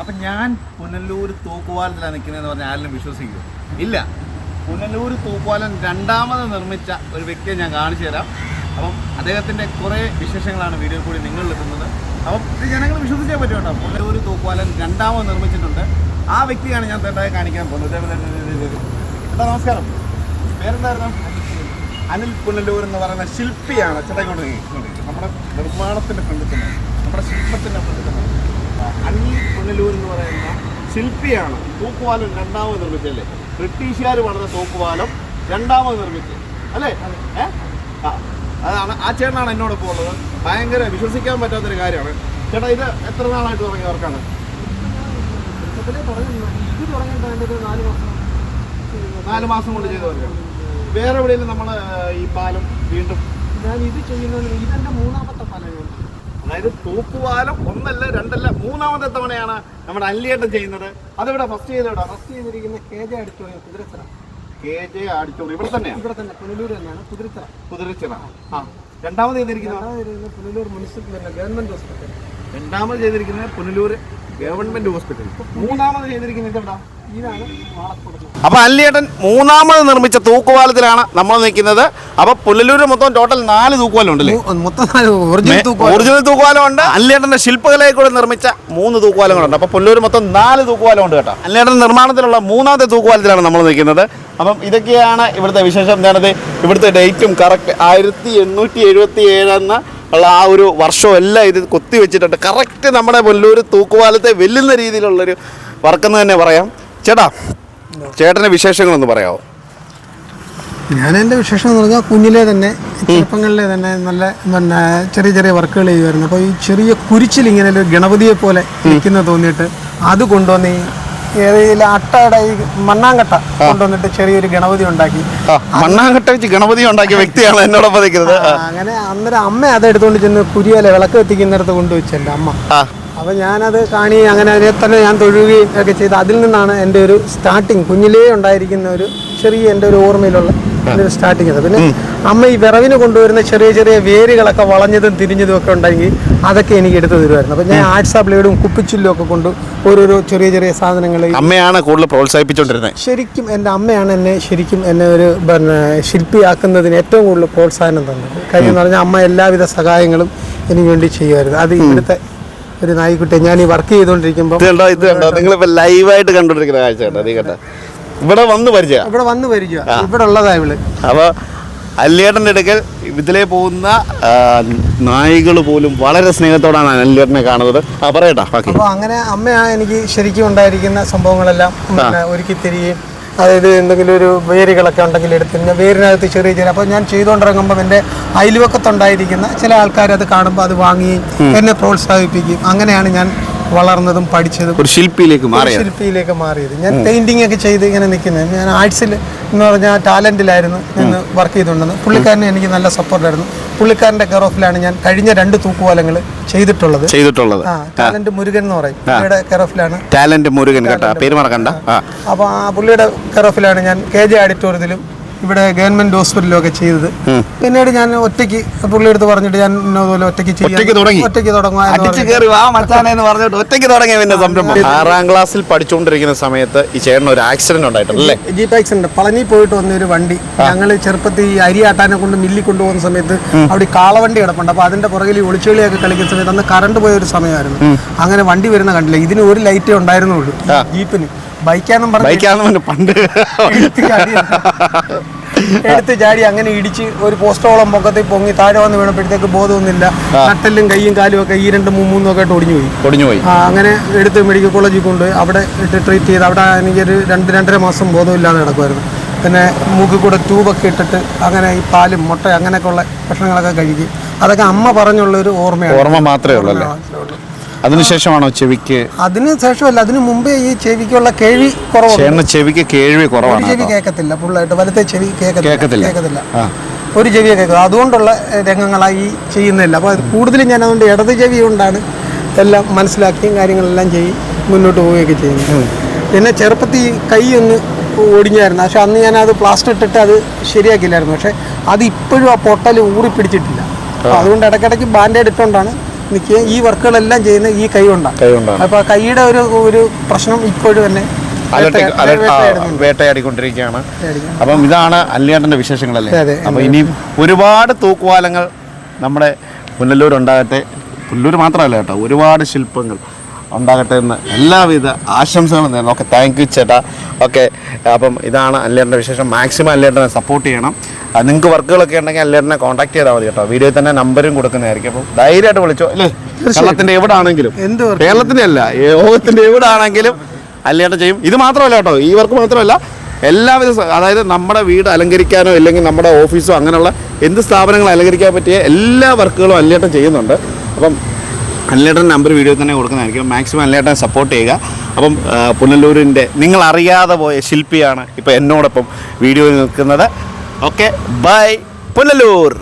അപ്പൊ ഞാൻ പുനലൂർ തൂക്കുവാലത്തിലാണ് നിൽക്കുന്നതെന്ന് പറഞ്ഞാൽ ആരെങ്കിലും വിശ്വസിക്കും ഇല്ല. പുനലൂർ തൂക്കുവാലം രണ്ടാമത് നിർമ്മിച്ച ഒരു വ്യക്തിയെ ഞാൻ കാണിച്ചു തരാം. അപ്പം അദ്ദേഹത്തിന്റെ കുറേ വിശേഷങ്ങളാണ് വീഡിയോ കൂടി നിങ്ങളിൽ എത്തുന്നത്. അപ്പം ഇത് ജനങ്ങൾ വിശ്വസിച്ചേ പറ്റും പുനലൂർ തൂക്കുവാലം രണ്ടാമത് നിർമ്മിച്ചിട്ടുണ്ട്. ആ വ്യക്തിയാണ് ഞാൻ തേട്ടായി കാണിക്കാൻ പോകുന്നത്. ചേട്ടാ നമസ്കാരം? പേരെന്തായിരുന്നു? അനിൽ പുനലൂർ എന്ന് പറയുന്ന ശില്പിയാണ് ചേട്ടാ ഇങ്ങോട്ട്. നമ്മുടെ നിർമ്മാണത്തിന്റെ ഫ്രണ്ടിൽ തന്നെ. നമ്മുടെ ശില്പത്തിന്റെ ഫ്രണ്ടിൽ തന്നെ. അനിൽ പുനലൂർ എന്ന് പറയുന്ന ശില്പിയാണ്. തൂക്കുപാലം രണ്ടാമത് നിർമ്മിച്ചല്ലേ ബ്രിട്ടീഷുകാർ പണിത തൂക്കുപാലം രണ്ടാമത് നിർമ്മിച്ചത്. അല്ലേ? ഏ? അതാണ്. ആ ചേട്ടനാണ് എന്നോടൊപ്പം ഉള്ളത്. ഭയങ്കര വിശ്വസിക്കാൻ പറ്റാത്തൊരു കാര്യമാണ്. ചേട്ടാ ഇത് എത്ര നാളായിട്ട് തുടങ്ങിയ വർക്കാണ്? നാല് മാസം. കൊണ്ട് ചെയ്ത വർക്കാണ് വേറെ എവിടെയെങ്കിലും നമ്മൾ ഈ പാലം വീണ്ടും ഞാൻ ഇത് ചെയ്യുന്നത് ഇതെന്റെ മൂന്നാമത്തെ ഫലമാണ് അതായത് തൂക്കുവാലം ഒന്നല്ല രണ്ടല്ല മൂന്നാമത്തെ തവണയാണ് നമ്മുടെ അല്ലിയേട്ടൻ ചെയ്യുന്നത്. അതിവിടെ ഫസ്റ്റ് ചെയ്തെവിടെ ഫസ്റ്റ് ചെയ്തിരിക്കുന്ന കെ ജെ അടിച്ചോളിയ കുതിരച്ചിറ. കെ ജെ ആഡിറ്റോറിയം ഇവിടെ തന്നെയാണ് ഇവിടെ തന്നെ പുനലൂർ തന്നെയാണ് കുതിരച്ചിറ. കുതിരച്ചിറ. ആ. രണ്ടാമത് ചെയ്തിരിക്കുന്നത്? Punalur municipal government hospital. രണ്ടാമത് ചെയ്തിരിക്കുന്നത് പുനലൂർ ഗവൺമെന്റ് ഹോസ്പിറ്റൽ. മൂന്നാമത് ചെയ്തിരിക്കുന്നത് ഇതെവിടെ? ഇതാണ് വാളക്കുടം അപ്പൊ അല്ലിയേട്ടൻ മൂന്നാമത് നിർമ്മിച്ച തൂക്കുപാലത്തിലാണ് നമ്മൾ നിൽക്കുന്നത്. അപ്പൊ പുല്ലലൂര് മൊത്തം ടോട്ടൽ നാല് തൂക്കുപാലം ഉണ്ടല്ലേ മൊത്തം ഒറിജിനൽ തൂക്കുപാലം. ഉണ്ട് അല്ലിയേട്ടന്റെ ശില്പകലയിൽ ശില്പകലയെ കൂടെ നിർമ്മിച്ച മൂന്ന് തൂക്കുപാലങ്ങളുണ്ട്. അപ്പൊ പുല്ലൂർ മൊത്തം നാല് തൂക്കുപാലമുണ്ട് കേട്ടോ. അല്ലിയേട്ടൻ നിർമ്മാണത്തിലുള്ള മൂന്നാമത്തെ തൂക്കുപാലത്തിലാണ് നമ്മൾ നിൽക്കുന്നത്. അപ്പം ഇതൊക്കെയാണ് ഇവിടുത്തെ വിശേഷം. എന്താണത് ഇവിടുത്തെ ഡേറ്റും കറക്റ്റ് ആയിരത്തി എണ്ണൂറ്റി എഴുപത്തി ഏഴെന്ന ഉള്ള ആ ഒരു വർഷവും എല്ലാം ഇത് കൊത്തി വെച്ചിട്ടുണ്ട് കറക്റ്റ് നമ്മുടെ പുല്ലൂർ തൂക്കുപാലത്തെ വെല്ലുന്ന രീതിയിലുള്ളൊരു വർക്കെന്ന് തന്നെ പറയാം. ചേട്ടാ ചേട്ടന്റെ വിശേഷങ്ങളൊന്ന് പറയാമോ ഞാൻ എന്റെ വിശേഷം എന്ന് പറഞ്ഞാൽ കുഞ്ഞിലെ തന്നെ ചെറുപ്പങ്ങളിലെ തന്നെ നല്ല പിന്നെ ചെറിയ ചെറിയ വർക്കുകൾ ചെയ്യുമായിരുന്നു. അപ്പോൾ ഈ ചെറിയ കുരിച്ചിൽ ഇങ്ങനെ ഒരു ഗണപതിയെ പോലെ നിൽക്കുന്ന തോന്നിയിട്ട് അത് കൊണ്ടുവന്ന് ഈ ഏതെങ്കിലും അട്ടയുടെ ഈ മണ്ണാങ്കട്ട കൊണ്ടുവന്നിട്ട് ചെറിയൊരു ഗണപതി ഉണ്ടാക്കി. മണ്ണാങ്കട്ട വെച്ച് ഗണപതി ഉണ്ടാക്കിയ വ്യക്തിയാണ് എന്നോടൊപ്പം നിൽക്കുന്നത്. അങ്ങനെ അന്നേരം അമ്മ അത് എടുത്തുകൊണ്ട് ചെന്ന് കുരിയല വിളക്ക് എത്തിക്കുന്നിടത്ത് കൊണ്ടുവച്ചല്ലേ അമ്മ. അപ്പോൾ ഞാനത് കാണി അങ്ങനെ അതിനെ തന്നെ ഞാൻ തൊഴുകയും ഒക്കെ ചെയ്ത് അതിൽ നിന്നാണ് എന്റെ ഒരു സ്റ്റാർട്ടിങ് കുഞ്ഞിലേ ഉണ്ടായിരിക്കുന്ന ഒരു ചെറിയ എന്റെ ഒരു ഓർമ്മയിലുള്ള എന്റെ ഒരു സ്റ്റാർട്ടിങ് അത്. പിന്നെ അമ്മ ഈ വിറവിന് കൊണ്ടുവരുന്ന ചെറിയ ചെറിയ വേരുകളൊക്കെ വളഞ്ഞതും തിരിഞ്ഞതും ഒക്കെ ഉണ്ടെങ്കിൽ അതൊക്കെ എനിക്ക് എടുത്തു തരുമായിരുന്നു. അപ്പം ഞാൻ ആർട്സ് ബ്ലേഡും കുപ്പിച്ചില്ലും ഒക്കെ കൊണ്ട് ഓരോരോ ചെറിയ ചെറിയ സാധനങ്ങൾ അമ്മയാണ് കൂടുതൽ പ്രോത്സാഹിപ്പിച്ചുകൊണ്ടിരുന്നത് ശരിക്കും എന്റെ അമ്മയാണ് എന്നെ ശരിക്കും എന്നെ ഒരു പിന്നെ ശില്പിയാക്കുന്നതിന് ഏറ്റവും കൂടുതൽ പ്രോത്സാഹനം തന്നത്. കാര്യം എന്ന് പറഞ്ഞാൽ അമ്മ എല്ലാവിധ സഹായങ്ങളും എനിക്ക് വേണ്ടി ചെയ്യുമായിരുന്നു. അത് ഇവിടുത്തെ ഒരു നായിക്കുട്ടി. ഞാൻ ഈ വർക്ക് ചെയ്തുകൊണ്ടിരിക്കുമ്പോൾ ഇത് കണ്ടോ? ലൈവായിട്ട് കണ്ടോണ്ടിരിക്കുന്ന കാഴ്ച കണ്ടോ? നീ കണ്ടോ? ഇവിടെ വന്ന് പരിചയ. ഇവിടെ വന്ന് വരിക ഇവിടെ ഉള്ളതാ ഇവൾ. അപ്പൊ അല്ലിയേട്ടന്റെ അടുക്കൽ ഇതിലേ പോകുന്ന നായികൾ പോലും വളരെ സ്നേഹത്തോടാണ് അല്ലിയേട്ടനെ കാണുന്നത്. ആ പറയട്ടാ അപ്പോൾ അങ്ങനെ അമ്മയാണ് എനിക്ക് ശരിക്കും ഉണ്ടായിരിക്കുന്ന സംഭവങ്ങളെല്ലാം ഒരുക്കി തരികയും അതായത് എന്തെങ്കിലും ഒരു വേരുകളൊക്കെ ഉണ്ടെങ്കിൽ എടുത്തിരുന്ന വേരിനകത്ത് ചെറിയ ചെറിയ അപ്പോൾ ഞാൻ ചെയ്തുകൊണ്ടിറങ്ങുമ്പോൾ എന്റെ അയൽവക്കത്തുണ്ടായിരിക്കുന്ന ചില ആൾക്കാർ അത് കാണുമ്പോൾ അത് വാങ്ങി എന്നെ പ്രോത്സാഹിപ്പിക്കും അങ്ങനെയാണ് ഞാൻ വളർന്നതും പഠിച്ചതും ഒരു ശില്പിയിലേക്ക് മാറിയത്. ശില്പിയിലേക്ക് മാറിയത്. ഞാൻ പെയിന്റിംഗ് ഒക്കെ ചെയ്ത് ഇങ്ങനെ നിൽക്കുന്നത് ഞാൻ ആർട്സിൽ എന്ന് പറഞ്ഞാൽ ടാലന്റിലായിരുന്നു ഞാൻ വർക്ക് ചെയ്തുകൊണ്ടിരുന്നത്. പുള്ളിക്കാരന് എനിക്ക് നല്ല സപ്പോർട്ടായിരുന്നു പുള്ളിക്കാരന്റെ കെയർ ഓഫിലാണ് ഞാൻ കഴിഞ്ഞ രണ്ട് തൂക്കുവാലങ്ങൾ ചെയ്തിട്ടുള്ളത്. ചെയ്തിട്ടുള്ളത്. ടാലന്റ് മുരുകൻ എന്ന് പറയും. പുള്ളിയുടെ കെയർ ഓഫിലാണ് ടാലന്റ് മുരുകൻ കേട്ടാ. പേര് മറക്കണ്ട. ആ. അപ്പോൾ ആ പുള്ളിയുടെ കെയർ ഓഫിലാണ് ഞാൻ കെ ജെ ഓഡിറ്റോറിയത്തിലും ഇവിടെ ഗവൺമെന്റ് ഹോസ്പിറ്റലൊക്കെ ചെയ്തത്. പിന്നീട് ഞാൻ ഒറ്റയ്ക്ക് പുള്ളിയെടുത്ത് പറഞ്ഞിട്ട് ഞാൻ ഇന്നതുപോലെ ഒറ്റയ്ക്ക് ഒറ്റയ്ക്ക് തുടങ്ങി? ഒറ്റയ്ക്ക് തുടങ്ങിയ പിന്നെ സംരംഭം. ആറാം ക്ലാസ്സിൽ പഠിച്ചുകൊണ്ടിരിക്കുന്ന സമയത്ത് ഈ ചേട്ടൻ ഒരു ആക്സിഡന്റ് ഉണ്ടായിട്ടുണ്ടല്ലേ ജീപ്പ് ആക്സിഡന്റ് പളനി പോയിട്ട് വന്ന ഒരു വണ്ടി. ഞങ്ങൾ ചെറുപ്പത്തിൽ ഈ അരി ആട്ടാനെ കൊണ്ട് മില്ലി കൊണ്ടുപോകുന്ന സമയത്ത് അവിടെ കാളവണ്ടി കിടപ്പുണ്ട്. അപ്പൊ അതിന്റെ പുറകിൽ ഒളിച്ചുകളിയൊക്കെ കളിക്കുന്ന സമയത്ത് അന്ന് കറണ്ട് പോയ ഒരു സമയമായിരുന്നു. അങ്ങനെ വണ്ടി വരുന്ന കണ്ടില്ല? ഇതിന് ഒരു ലൈറ്റേ ഉണ്ടായിരുന്നുള്ളൂ. ജീപ്പിന് ബൈക്കാന്നും പറഞ്ഞു ബൈക്കാന്ന് പണ്ട്. എടുത്ത് ചാടി അങ്ങനെ ഇടിച്ച് ഒരു പോസ്റ്റോളം പൊക്കത്തിൽ പൊങ്ങി താഴെ വന്ന് വീണപ്പോഴത്തേക്ക് ബോധമൊന്നുമില്ല. നട്ടെല്ലും കൈയും കാലും ഒക്കെ ഈ രണ്ട് മൂന്നും ഒക്കെ ആയിട്ട് ഒടിഞ്ഞു പോയി. ഒടിഞ്ഞു പോയി. അങ്ങനെ എടുത്ത് മെഡിക്കൽ കോളേജിൽ കൊണ്ടുപോയി അവിടെ ഇട്ട് ട്രീറ്റ് ചെയ്ത് അവിടെ എനിക്കൊരു രണ്ട് രണ്ടര മാസം ബോധമില്ലാതെ നടക്കുമായിരുന്നു പിന്നെ മൂക്കിൽ കൂടെ ട്യൂബൊക്കെ ഇട്ടിട്ട് അങ്ങനെ ഈ പാലും മുട്ട അങ്ങനെയൊക്കെ ഉള്ള ഭക്ഷണങ്ങളൊക്കെ കഴിക്കും. അതൊക്കെ അമ്മ പറഞ്ഞുള്ള ഒരു ഓർമ്മയാണ്. ഓർമ്മ മാത്രമേ ഉള്ളൂ അല്ലേ? അതിനുശേഷമാണോ ചെവിക്ക്? അതിന് ശേഷമല്ല അതിനു മുമ്പേ ഈ ചെവിക്കുള്ള കേൾവി കുറവാണ് ചേട്ടന് ചെവിക്ക് കേൾവി കുറവാണ് ചെവി കേൾക്കത്തില്ല ഫുള്ളായിട്ട് വലത്തെ ചെവി കേൾക്കത്തില്ല കേൾക്കത്തില്ല. ഒരു ചെവിയെ കേൾക്കുക. അതുകൊണ്ടുള്ള രംഗങ്ങളായി ചെയ്യുന്നില്ല. അപ്പോൾ കൂടുതലും ഞാൻ അതുകൊണ്ട് ഇടത് ചെവി കൊണ്ടാണ് എല്ലാം മനസ്സിലാക്കിയും കാര്യങ്ങളെല്ലാം ചെയ്യും മുന്നോട്ട് പോവുകയൊക്കെ ചെയ്യുന്നത്. പിന്നെ ചെറുപ്പത്തിൽ കൈ ഒന്ന് ഒടിഞ്ഞായിരുന്നു. പക്ഷെ അന്ന് ഞാൻ അത് പ്ലാസ്റ്റർ ഇട്ടിട്ട് അത് ശരിയാക്കില്ലായിരുന്നു പക്ഷെ അത് ഇപ്പോഴും ആ പൊട്ടൽ ഊറി പിടിച്ചിട്ടില്ല അതുകൊണ്ട് ഇടയ്ക്കിടയ്ക്ക് ബാൻഡേഡ് ഇട്ടുകൊണ്ടാണ് നിൽക്കുകയും ഈ വർക്കുകളെല്ലാം ചെയ്യുന്ന ഈ കൈ കൊണ്ടാണ് കൈ കൊണ്ടാണ്. അപ്പോൾ ആ കൈയുടെ ഒരു ഒരു പ്രശ്നം ഇപ്പോഴും തന്നെ. വേട്ടയാടിക്കൊണ്ടിരിക്കുകയാണ്. അപ്പം ഇതാണ് അല്ലിയാട്ടന്റെ വിശേഷങ്ങളല്ലേ? അപ്പൊ അപ്പം ഇനിയും ഒരുപാട് തൂക്കുവാലങ്ങൾ നമ്മുടെ പുനലൂർ ഉണ്ടാകട്ടെ പുനലൂർ മാത്രമല്ല കേട്ടോ ഒരുപാട് ശില്പങ്ങൾ ഉണ്ടാകട്ടെ എന്ന് എല്ലാവിധ ആശംസകളും നേരുന്നു. ഓക്കെ താങ്ക് യു ചേട്ടാ. ഓക്കെ അപ്പം ഇതാണ് അല്ലേട്ടന്റെ വിശേഷം. മാക്സിമം അല്ലേട്ടനെ സപ്പോർട്ട് ചെയ്യണം. നിങ്ങൾക്ക് വർക്കുകളൊക്കെ ഉണ്ടെങ്കിൽ അല്ലേട്ടനെ കോൺടാക്ട് ചെയ്താൽ മതി കേട്ടോ. വീഡിയോയിൽ തന്നെ നമ്പരും കൊടുക്കുന്നതായിരിക്കും. അപ്പം ധൈര്യമായിട്ട് വിളിച്ചോ. അല്ലേ കേരളത്തിന്റെ എവിടെ ആണെങ്കിലും? കേരളത്തിന്റെ അല്ല ലോകത്തിന്റെ എവിടെ ആണെങ്കിലും അല്ലേട്ടൻ ചെയ്യും. ഇത് മാത്രമല്ല കേട്ടോ ഈ വർക്ക് മാത്രമല്ല എല്ലാവിധ അതായത് നമ്മുടെ വീട് അലങ്കരിക്കാനോ അല്ലെങ്കിൽ നമ്മുടെ ഓഫീസോ അങ്ങനെയുള്ള എന്ത് സ്ഥാപനങ്ങൾ അലങ്കരിക്കാൻ പറ്റിയ എല്ലാ വർക്കുകളും അല്ലേട്ടൻ ചെയ്യുന്നുണ്ട്. അപ്പം അല്ലേട്ടൻ നമ്പർ വീഡിയോ തന്നെ കൊടുക്കുന്നതായിരിക്കും. മാക്സിമം അല്ലേട്ടൻ സപ്പോർട്ട് ചെയ്യുക. അപ്പം പുനലൂരിന്റെ നിങ്ങൾ അറിയാതെ പോയ ശില്പിയാണ് ഇപ്പോൾ എന്നോടൊപ്പം വീഡിയോയിൽ നിൽക്കുന്നത്. Okay bye Punalur.